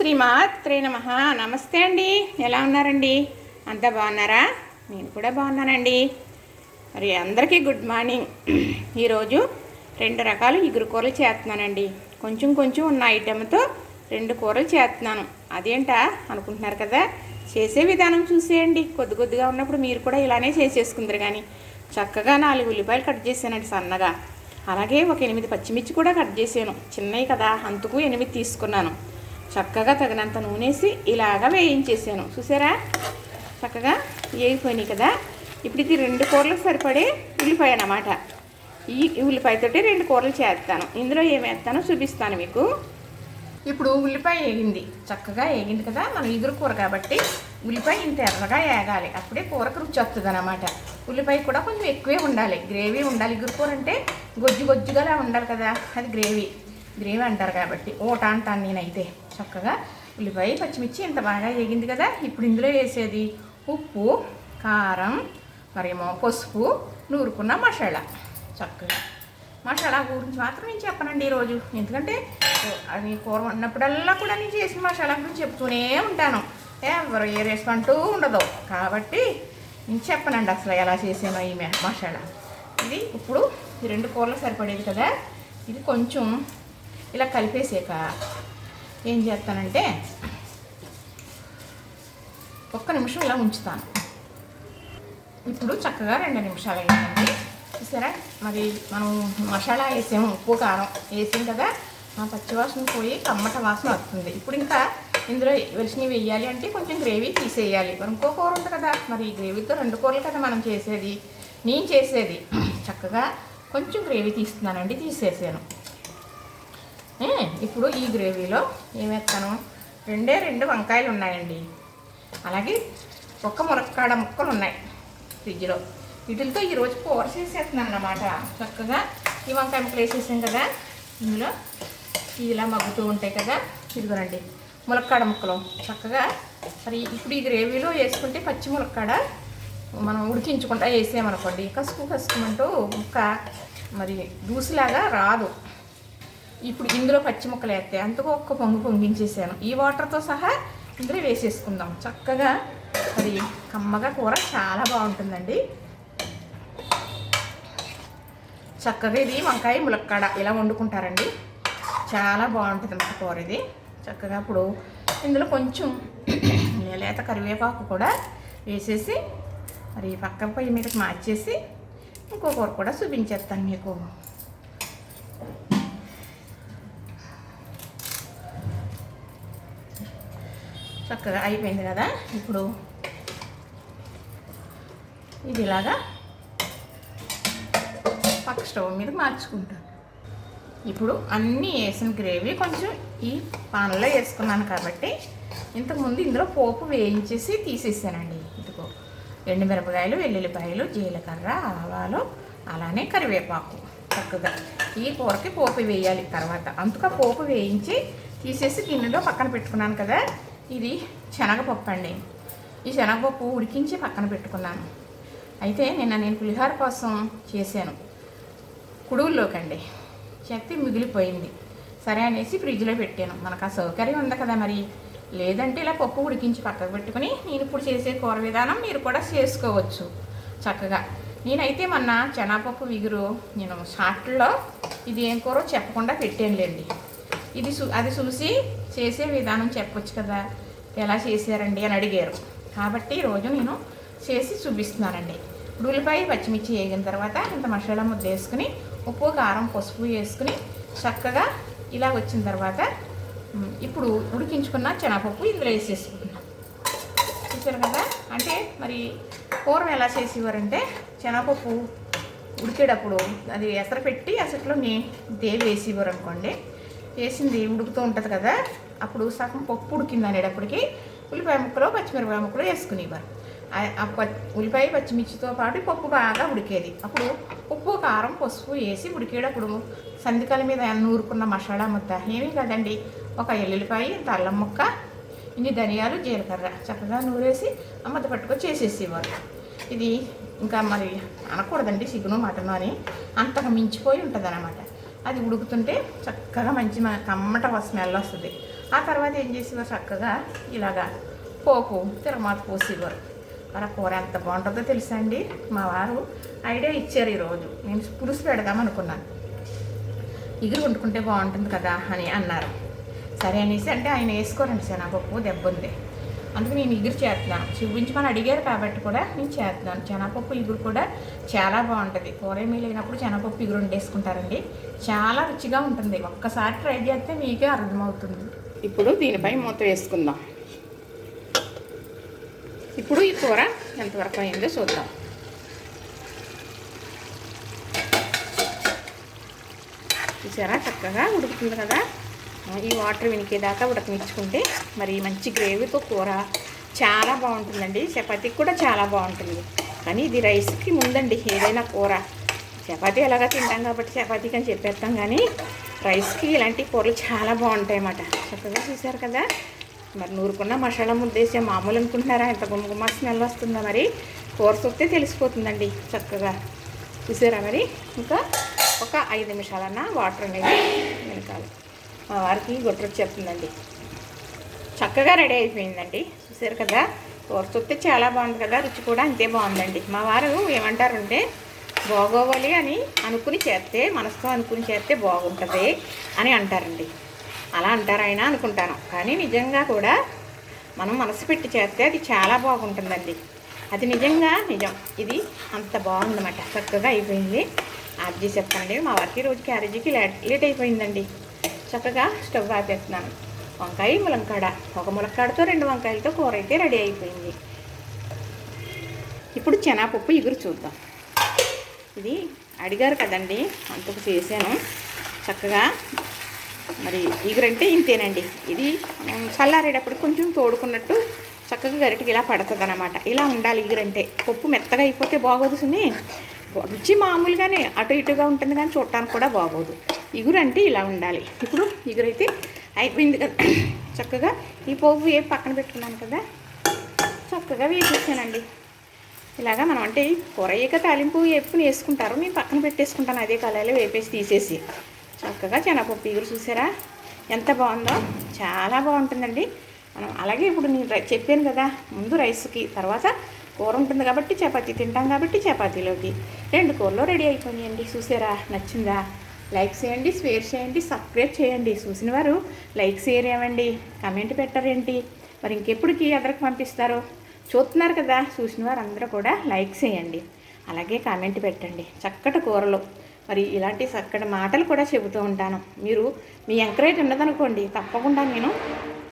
శ్రీమాత్రే నమ. నమస్తే అండి. ఎలా ఉన్నారండి? అంతా బాగున్నారా? నేను కూడా బాగున్నానండి. మరి అందరికీ గుడ్ మార్నింగ్. ఈరోజు రెండు రకాల ఇగురు కూరలు చేస్తున్నానండి. కొంచెం కొంచెం ఉన్న ఐటెంతో రెండు కూరలు చేస్తున్నాను. అదేంటా అనుకుంటున్నారు కదా? చేసే విధానం చూసేయండి. కొద్ది కొద్దిగా ఉన్నప్పుడు మీరు కూడా ఇలానే చేసేసుకుందరు కానీ చక్కగా నాలుగు ఉల్లిపాయలు కట్ చేశానండి సన్నగా. అలాగే ఒక ఎనిమిది పచ్చిమిర్చి కూడా కట్ చేశాను. చిన్నవి కదా. అందుకు ఎనిమిది తీసుకున్నాను. చక్కగా తగినంత నూనెసి ఇలాగా వేయించేసాను. చూసారా? చక్కగా వేగిపోయినాయి కదా? ఇప్పుడు ఇది రెండు కూరలకు సరిపడే ఉల్లిపాయ అన్నమాట. ఈ ఉల్లిపాయతోటి రెండు కూరలు చేస్తాను. ఇందులో ఏమేస్తానో చూపిస్తాను మీకు. ఇప్పుడు ఉల్లిపాయ వేగింది. చక్కగా వేగింది కదా? మనం ఎదురు కూర కాబట్టి ఉల్లిపాయ ఇంత ఎర్రగా వేగాలి. అప్పుడే కూరకు రుచి వస్తుంది అనమాట ఉల్లిపాయ కూడా కొంచెం ఎక్కువే ఉండాలి. గ్రేవీ ఉండాలి. ఎగురు కూర అంటే గొజ్జు గొజ్జుగా ఉండాలి కదా? అది గ్రేవీ. గ్రేవీ అంటారు కాబట్టి. ఓట అంటాను నేనైతే. చక్కగా ఉల్లిపాయ పచ్చిమిర్చి ఇంత బాగా వేగింది కదా. ఇప్పుడు ఇందులో వేసేది ఉప్పు కారం మరేమో పసుపు నూరుకున్న మసాలా. చక్కగా. మసాలా గురించి మాత్రం నేను చెప్పనండి ఈరోజు. ఎందుకంటే అది కూర ఉన్నప్పుడల్లా కూడా నేను చేసిన మసాలా గురించి చెప్తూనే ఉంటాను. ఎవరు ఏ రెస్పాంటూ ఉండదు. కాబట్టి నేను చెప్పనండి అసలు ఎలా చేసానో ఈ మసాలా. ఇది ఇప్పుడు ఈ రెండు కూరలు సరిపడేది కదా. ఇది కొంచెం ఇలా కలిపేసాక ఏం చేస్తానంటే ఒక్క నిమిషం ఇలా ఉంచుతాను. ఇప్పుడు చక్కగా రెండు నిమిషాలు అయ్యిందండి చూసారా? మరి మనం మసాలా వేసాము ఉప్పు కారం వేసాం కదా? మా పచ్చివాసన పోయి కమ్మట వాసన వస్తుంది. ఇప్పుడు ఇంకా ఇందులో వెలిసినవి వేయాలి అంటే కొంచెం గ్రేవీ తీసేయాలి. మరి ఇంకో కూర ఉంది కదా? మరి ఈ గ్రేవీతో రెండు కూరలు కదా మనం చేసేది. నేను చేసేది. చక్కగా కొంచెం గ్రేవీ తీస్తున్నానండి తీసేసాను. ఇప్పుడు ఈ గ్రేవీలో ఏమేస్తాను? రెండే రెండు వంకాయలు ఉన్నాయండి అలాగే ఒక్క మునక్కాడ ముక్కలు ఉన్నాయి ఫ్రిడ్జ్లో వీటితో ఈరోజు కూర చేసేస్తున్నాను అన్నమాట చక్కగా ఈ వంకాయ ముక్కలు వేసేసాం కదా. ఇందులో ఇలా మగ్గుతూ ఉంటాయి కదా. ఇదిగోనండి ములక్కాడ ముక్కలు. చక్కగా మరి ఇప్పుడు ఈ గ్రేవీలో వేసుకుంటే పచ్చి ములక్కాడ మనం ఉడికించుకుంటా వేసామనుకోండి కసుకు కసుకుమంటూ ముక్క మరి దూసిలాగా రాదు. ఇప్పుడు ఇందులో పచ్చి ముక్కలు వేస్తే అంతకు ఒక్క పొంగు పొంగించేసాను. ఈ వాటర్తో సహా ఇందులో వేసేసుకుందాం. చక్కగా అది కమ్మగా కూర చాలా బాగుంటుందండి. చక్కగా ఇది వంకాయ ములక్కాడ ఇలా వండుకుంటారండి. చాలా బాగుంటుంది అన్నమాట కూర ఇది. చక్కగా ఇప్పుడు ఇందులో కొంచెం లేత కరివేపాకు కూడా వేసేసి మరి పక్క పొయ్యి మీదకి మార్చేసి ఇంకో కూర కూడా చూపించేస్తాను మీకు. చక్కగా అయిపోయింది కదా ఇప్పుడు ఇది ఇలాగా పక్క స్టవ్ మీద మార్చుకుంటాను. ఇప్పుడు అన్నీ వేసిన గ్రేవీ కొంచెం ఈ పాన్లో వేసుకున్నాను కాబట్టి ఇంతకుముందు ఇందులో పోపు వేయించేసి తీసేసానండి. ఇదిగో ఎండుమిరపకాయలు వెల్లుల్లిపాయలు జీలకర్ర ఆవాలు అలానే కరివేపాకు చక్కగా. ఈ కూరకి పోపు వేయాలి తర్వాత. అందుకు పోపు వేయించి తీసేసి గిన్నెలో పక్కన పెట్టుకున్నాను కదా. ఇది శనగపప్పు అండి. ఈ శనగపప్పు ఉడికించి పక్కన పెట్టుకున్నాను. అయితే నిన్న నేను పులిహోర కోసం చేశాను. కుడుగుల్లోకండి చెత్త మిగిలిపోయింది. సరే అనేసి ఫ్రిడ్జ్లో పెట్టాను. మనకు ఆ సౌకర్యం ఉంది కదా మరి. లేదంటే ఇలా పప్పు ఉడికించి పక్కకు పెట్టుకుని నేను ఇప్పుడు చేసే కూర విధానం మీరు కూడా చేసుకోవచ్చు చక్కగా. నేనైతే మొన్న చెనాపప్పు విగురు నేను షార్ట్లో ఇది ఏం కూర చెప్పకుండా పెట్టానులేండి. ఇది చూ అది చూసి చేసే విధానం చెప్పొచ్చు కదా. ఎలా చేశారండి అని అడిగారు. కాబట్టి రోజు నేను చేసి చూపిస్తున్నానండి. ఇప్పుడు ఉల్లిపాయ పచ్చిమిర్చి వేగిన తర్వాత ఇంత మసాలా ముద్ద వేసుకుని ఉప్పు కారం పసుపు వేసుకుని చక్కగా ఇలా వచ్చిన తర్వాత ఇప్పుడు ఉడికించుకున్న శనగపప్పు ఇందులో వేసేసుకుంటున్నాం. చూసారు కదా? అంటే మరి పూర్వం ఎలా చేసేవారంటే శనగపప్పు ఉడికేటప్పుడు అది ఎసరు పెట్టి అసట్లో నే దేవి వేసేవారు అనుకోండి వేసింది ఉడుకుతూ ఉంటుంది కదా అప్పుడు సగం పప్పు ఉడికింది అనేటప్పటికి ఉల్లిపాయ ముక్కలు పచ్చిమిరపాయ ముక్కలు వేసుకునేవారు. ఆ- ఉల్లిపాయ పచ్చిమిర్చితో పాటు పప్పు బాగా ఉడికేది. అప్పుడు ఉప్పు కారం పసుపు వేసి ఉడికేటప్పుడు సందికల మీద నూరుకున్న మసాలా ముద్ద. ఏమీ కదండి ఒక ఎల్లుల్లిపాయ ఇంత అల్లం ముక్క ఇన్ని ధనియాలు జీలకర్ర చక్కగా నూరేసి ఆ పట్టుకొని చేసేసేవారు. ఇది ఇంకా మరి అనకూడదండి చికెను మటను అని అంతగా మించిపోయి ఉంటుంది అది ఉడుకుతుంటే చక్కగా మంచి మ- కమ్మట స్మెల్ వస్తుంది. ఆ తర్వాత ఏం చేసేవారు చక్కగా ఇలాగా పోపు తిరమాత పోసేవారు మరి ఆ కూర ఎంత బాగుంటుందో తెలుసా అండి? మా వారు ఐడియా ఇచ్చారు ఈరోజు. నేను పులుసు పెడదాం అనుకున్నాను. ఇగురు వండుకుంటే బాగుంటుంది కదా అని అన్నారు. సరే అనేసి అంటే ఆయన వేసుకోరండి శనగపప్పు దెబ్బ ఉంది. అందుకు నేను ఇగురు చేస్తున్నాను. చూపించమని అడిగారు కాబట్టి కూడా నేను చేస్తున్నాను. శనగపప్పు ఇగురు కూడా చాలా బాగుంటుంది. కూరేమీ లేనప్పుడు శనగపప్పు ఇగురు వండేసుకుంటారండి. చాలా రుచిగా ఉంటుంది. ఒక్కసారి ట్రై చేస్తే మీకే అర్థమవుతుంది. ఇప్పుడు దీనిపై మూత వేసుకుందాం. ఇప్పుడు ఈ కూర ఎంతవరకు అయిందో చూద్దాం. చూసారా? చక్కగా ఉడుకుతుంది కదా? ఈ వాటర్ వినికేదాకా ఉడకనిచ్చుకుంటే మరి మంచి గ్రేవీతో కూర చాలా బాగుంటుందండి. చపాతీకి కూడా చాలా బాగుంటుంది. కానీ ఇది రైస్కి ముందండి ఏదైనా కూర. చపాతీ ఎలాగా తింటాం కాబట్టి చపాతీకి అని చెప్పేస్తాం కానీ రైస్కి ఇలాంటి కూరలు చాలా బాగుంటాయి అన్నమాట చక్కగా చూసారు కదా? మరి నూరుకున్న మసాలా ముద్దేసే మామూలు అనుకుంటున్నారా? ఎంత గుమ్మగుమ్మ స్మెల్ వస్తుందా మరి కూర చూస్తే తెలిసిపోతుందండి చక్కగా. చూసారా మరి? ఇంకా ఒక ఐదు నిమిషాలన్నా వాటర్ అనేది వెనకాలి. మా వారికి గొట్టరు వచ్చేస్తుందండి. చక్కగా రెడీ అయిపోయిందండి. చూసారు కదా? కూర చూస్తే చాలా బాగుంది కదా? రుచి కూడా అంతే బాగుందండి. మా వారు ఏమంటారంటే బాగోవాలి అని అనుకుని చేస్తే మనసుతో అనుకుని చేస్తే బాగుంటుంది అని అంటారండి. అలా అంటారు ఆయన అనుకుంటాను. కానీ నిజంగా కూడా మనం మనసు పెట్టి చేస్తే అది చాలా బాగుంటుందండి. అది నిజంగా నిజం. ఇది అంత బాగుందన్నమాట. చక్కగా అయిపోయింది. ఆఫ్ చేసి మా వారికి రోజు క్యారేజీకి లేట్ లేట్ అయిపోయిందండి. చక్కగా స్టవ్ ఆపేస్తున్నాను. వంకాయ ములంకాడ. ఒక ములక్కాడతో రెండు వంకాయలతో కూర అయితే రెడీ అయిపోయింది. ఇప్పుడు చెనాపప్పు ఇగురు చూద్దాం. ఇది అడిగారు కదండి అంతకు చేశాను. చక్కగా మరి ఇగురంటే ఇంతేనండి. ఇది చల్లారేటప్పుడు కొంచెం తోడుకున్నట్టు చక్కగా గరిటకి ఇలా పడుతుంది అనమాట ఇలా ఉండాలి ఇగురంటే పప్పు మెత్తగా అయిపోతే బాగోదు సుని రుచి మామూలుగానే అటు ఇటుగా ఉంటుంది కానీ చూడటానికి కూడా బాగోదు. ఇగురు అంటే ఇలా ఉండాలి. ఇప్పుడు ఇగురైతే అయిపోయింది కదా. చక్కగా ఈ పోపు ఏ పక్కన పెట్టుకున్నాను కదా. చక్కగా వేసేసానండి. ఇలాగా మనం అంటే కూర అయ్యాక తాలింపు ఎప్పుని వేసుకుంటారు నేను పక్కన పెట్టేసుకుంటాను. అదే కళలో వేపేసి తీసేసి. చక్కగా చెనపప్పు ఇగురు చూసారా? ఎంత బాగుందో. చాలా బాగుంటుందండి. మనం అలాగే ఇప్పుడు నేను చెప్పాను కదా ముందు రైస్కి తర్వాత కూర ఉంటుంది కాబట్టి చపాతీ తింటాం కాబట్టి చపాతీలోకి. రెండు కూరలో రెడీ అయిపోయాయండి చూసారా? నచ్చిందా? లైక్ చేయండి షేర్ చేయండి సబ్స్క్రైబ్ చేయండి. చూసిన వారు లైక్ షేర్ ఏమండి? కమెంట్ పెట్టారేంటి? మరి ఇంకెప్పటికి ఎదరికి పంపిస్తారు? చూస్తున్నారు కదా చూసిన వారు అందరూ కూడా లైక్ చేయండి. అలాగే కామెంట్ పెట్టండి. చక్కటి కూరలు. మరి ఇలాంటి చక్కటి మాటలు కూడా చెబుతూ ఉంటాను. మీరు మీ ఎంకరేజ్ ఉన్నదనుకోండి తప్పకుండా నేను